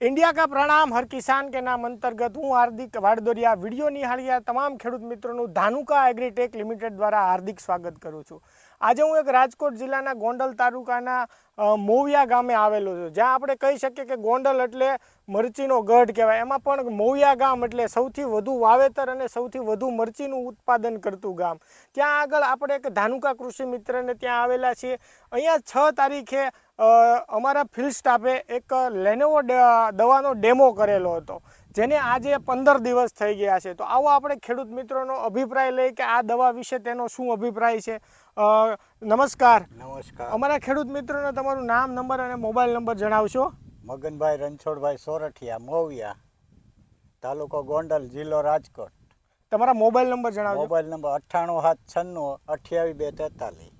India का प्रणाम हर किसान के नाम અંતર્ગત હું હાર્દિક વાડદોરિયા વિડીયો નિહાળ્યા તમામ ખેડૂત મિત્રોનું ધાનુકા એગ્રીટેક લિમિટેડ દ્વારા હાર્દિક સ્વાગત કરું છું આજે હું એક રાજકોટ જિલ્લાના ગોંડલ તાલુકાના અ, મોવિયા ગામે આવેલું છે. જ્યાં આપણે કહી શકીએ કે ગોંડલ એટલે મરચીનો ગઢ કહેવાય. એમાં પણ મોવિયા ગામ એટલે સૌથી વધુ વાવેતર અને સૌથી વધુ મરચીનું ઉત્પાદન કરતું ગામ. ત્યાં આગળ આપણે એક ધાનુકા કૃષિ મિત્રને ત્યાં આવેલા છીએ. અહીંયા છ તારીખે અમારા ફિલ્ડ સ્ટાફે એક લેનોવો દવાનો ડેમો કરેલો હતો. જેને આજે પંદર દિવસ થઈ ગયા છે. તો આવો આપણે ખેડૂત મિત્રોનો અભિપ્રાય લઈ કે આ દવા વિશે તેનો શું અભિપ્રાય છે? નમસ્કાર. નમસ્કાર. અમારા ખેડૂત મિત્રોને તમારું નામ નંબર અને મોબાઈલ નંબર જણાવશો? મગનભાઈ રણછોડભાઈ સોરઠિયા મોવિયા તાલુકો ગોંડલ જિલ્લો રાજકોટ. તમારા મોબાઈલ નંબર જણાવો મોબાઈલ નંબર અઠ્ઠાણું સાત છન્નું અઠ્યાવીસ બે તેતાલીસ.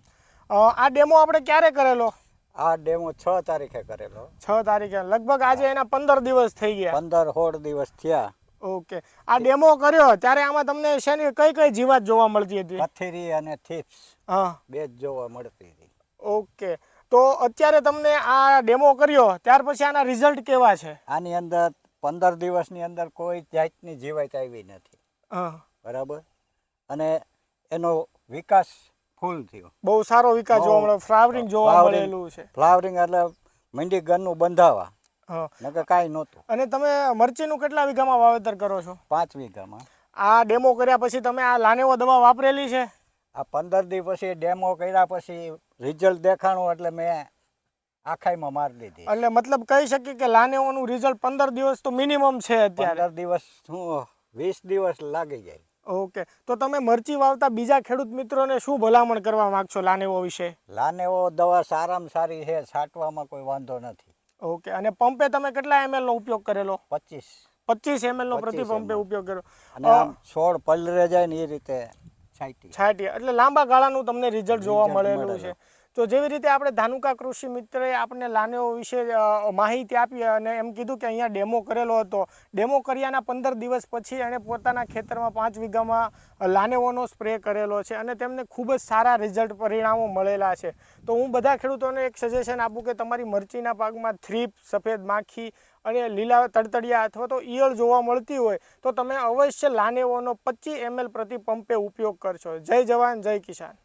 આ ડેમો આપણે ક્યારે કરેલો? આ ડેમો છ તારીખે કરેલો. છ તારીખે. લગભગ આજે એના પંદર દિવસ થઈ ગયા. પંદર સોળ દિવસ થયા. ઓકે. આ ડેમો કર્યો ત્યારે આમાં તમને શેની કઈ કઈ જીવાત જોવા મળતી હતી? પથેરી અને થીપ્સ હા. બે જ જોવા મળતી હતી. ઓકે. તો અત્યારે તમને આ ડેમો કર્યો ત્યાર પછી આના રિઝલ્ટ કેવા છે? આની અંદર પંદર દિવસની અંદર કોઈ જાતની જીવાત આવી નથી. હા. બરાબર? અને એનો વિકાસ ફૂલ થયો. બહુ સારો વિકાસ જોવા મળે ફ્લાવરિંગ જોવા. મળેલું છે. ફ્લાવરિંગ એટલે મંડી ગનનું બંધાવા. નકર કાંઈ નહોતું. અને તમે મરચીનું કેટલા વીઘામાં વાવેતર કરો છો? પાંચ વીઘામાં. આ ડેમો કર્યા પછી તમે આ લાનેવો દવા વાપરેલી છે? આ પંદર દી પછી ડેમો કર્યા પછી રિઝલ્ટ દેખાણું એટલે મેં આખાઈમાં મારી દીધી. એટલે મતલબ કહી શકીએ કે લાનેવોનું રિઝલ્ટ પંદર દિવસ તો મિનિમમ છે અત્યારે. પંદર દિવસ શું વીસ દિવસ લાગી જાય. ઓકે. તો તમે મરચી વાવતા બીજા ખેડૂત મિત્રોને શું ભલામણ કરવા માંગશો લાનેવો વિશે? લાનેવો દવા સારામાં સારી છે છાંટવામાં કોઈ વાંધો નથી. ઓકે. અને પંપે તમે કેટલા એમએલ નો ઉપયોગ કરેલો? પચીસ. પચીસ એમએલ નો પ્રતિ પંપે ઉપયોગ કર્યો. અને છોડ પલરે જાય ને એ રીતે છાંટી છાંટી એટલે લાંબા ગાળાનું તમને રિઝલ્ટ જોવા મળેલું મળેલું. છે. તો જેવી રીતે આપણે ધાનુકા કૃષિ મિત્રએ આપણને લાનેવો વિશે માહિતી આપી અને એમ કીધું કે અહીંયા ડેમો કરેલો હતો. ડેમો કર્યાના પંદર દિવસ પછી એણે પોતાના ખેતરમાં પાંચ વીઘામાં લાનેવોનો સ્પ્રે કરેલો છે અને તેમને ખૂબ જ સારા રિઝલ્ટ પરિણામો મળેલા છે. તો હું બધા ખેડૂતોને એક સજેશન આપું કે તમારી મરચીના પાકમાં થ્રીપ, સફેદ માખી અને લીલા તડતડિયા અથવા તો ઈયળ જોવા મળતી હોય તો તમે અવશ્ય લાનેવોનો પચીસ એમએલ પ્રતિ પંપે ઉપયોગ કરશો. જય જવાન, જય કિસાન.